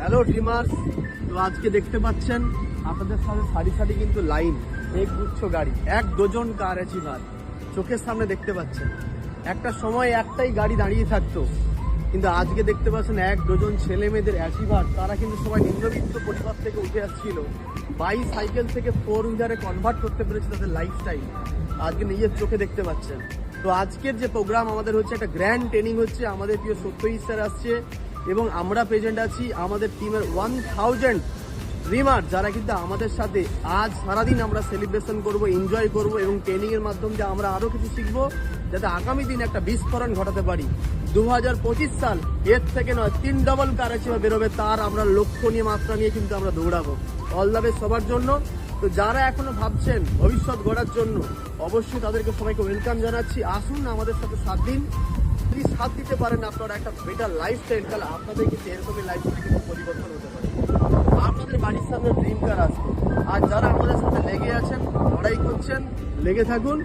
Hello dreamers তো আজকে দেখতে পাচ্ছেন, আপনাদের সামনে সারি সারি কিন্তু লাইন এক গুচ্ছ গাড়ি, এক ডজন কার অ্যাচিভার চোখের সামনে দেখতে পাচ্ছেন। একটা সময় একটাই গাড়ি দাঁড়িয়ে থাকতো। কিন্তু আজকে দেখতে পাচ্ছেন এক ডজন ছেলে মেয়েদের অ্যাচিভার তারা কিন্তু সবাই নিম্নবিত্ত পরিবার থেকে উঠে আসছিল। বাই সাইকেল থেকে ফোর হুইলারে কনভার্ট করতে পেরেছে তাদের লাইফস্টাইল আজকে নিজের চোখে দেখতে পাচ্ছেন। তো আজকের যে প্রোগ্রাম আমাদের হচ্ছে একটা গ্র্যান্ড ট্রেনিং হচ্ছে। আমাদের প্রিয় সত্যজিৎ স্যার আসছে। এবং আমরা প্রেজেন্ট আছি আমাদের টিমের ওয়ান থাউজেন্ড রিমার যারা কিন্তু আমাদের সাথে আজ সারাদিন আমরা সেলিব্রেশন করব এনজয় করব এবং ট্রেনিং এর মাধ্যমে আমরা আরও কিছু শিখব যাতে আগামী দিন একটা বিস্ফোরণ ঘটাতে পারি। দু হাজার পঁচিশ সাল এর থেকে নয়, তিন ডবল কার হিসেবে বেরোবে, তার আমরা লক্ষ্য নিয়ে, মাত্রা নিয়ে কিন্তু আমরা দৌড়াবো। অল দ্য বেস্ট সবার জন্য। তো যারা এখনও ভাবছেন ভবিষ্যৎ গড়ার জন্য, অবশ্যই তাদেরকে সবাইকে ওয়েলকাম জানাচ্ছি। আসুন আমাদের সাথে সাত দিন যদি সাথ দিতে পারেন আপনারা একটা বেটার লাইফস্টাইল তাহলে আপনাদের কিন্তু এরকমই লাইফস্টাইল কিন্তু পরিবর্তন হতে পারে। আপনাদের বাড়ির সামনে ড্রিম কার আসবে। আর যারা আমাদের সাথে লেগে আছেন, লড়াই করছেন, লেগে থাকুন,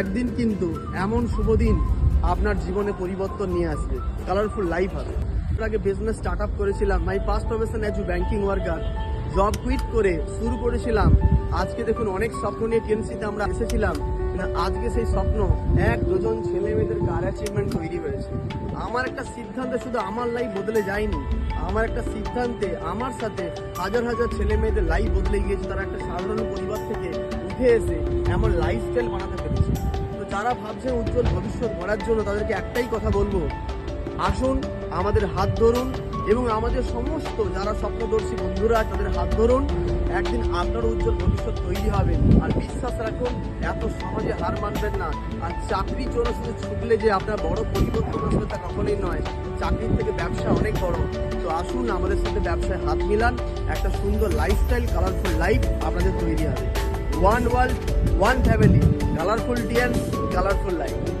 একদিন কিন্তু এমন শুভ দিন আপনার জীবনে পরিবর্তন নিয়ে আসবে। কালারফুল লাইফ হবে। আগে বিজনেস স্টার্ট আপ করেছিলাম my first profession as banking worker job quit করে শুরু করেছিলাম। আজকে দেখুন অনেক স্বপ্ন নিয়ে টিএমসিতে আমরা এসেছিলাম। আজকে সেই স্বপ্ন, এক দুজন ছেলে মেয়েদের অ্যাচিভমেন্ট তৈরি হয়েছে। আমার একটা সিদ্ধান্তে শুধু আমার লাইফ বদলে যায়নি, আমার একটা সিদ্ধান্তে আমার সাথে হাজার হাজার ছেলে মেয়েদের লাইফ বদলে গিয়েছে, তারা একটা সাধারণ পরিবার থেকে উঠে এসে এমন লাইফস্টাইল বানাতে পেরেছে। তো যারা ভাবছে উজ্জ্বল ভবিষ্যৎ গড়ার জন্য, তাদেরকে একটাই কথা বলব, আসুন, আমাদের হাত ধরুন এবং আমাদের সমস্ত যারা স্বপ্নদর্শী বন্ধুরা, তাদের হাত ধরুন। একদিন আপনার উজ্জ্বল ভবিষ্যৎ তৈরি হবে। আর বিশ্বাস রাখুন, এত সহজে হার মানবেন না। আর চাকরির জন্য শুধু ছুটলে যে আপনার বড় পরিবর্তন আসবে তা কখনোই নয়। চাকরির থেকে ব্যবসা অনেক বড়। তো আসুন, আমাদের সাথে ব্যবসায় হাত মিলান। একটা সুন্দর লাইফস্টাইল কালারফুল লাইফ আপনাদের তৈরি হবে। One world one family colourful ডিয়ান colourful life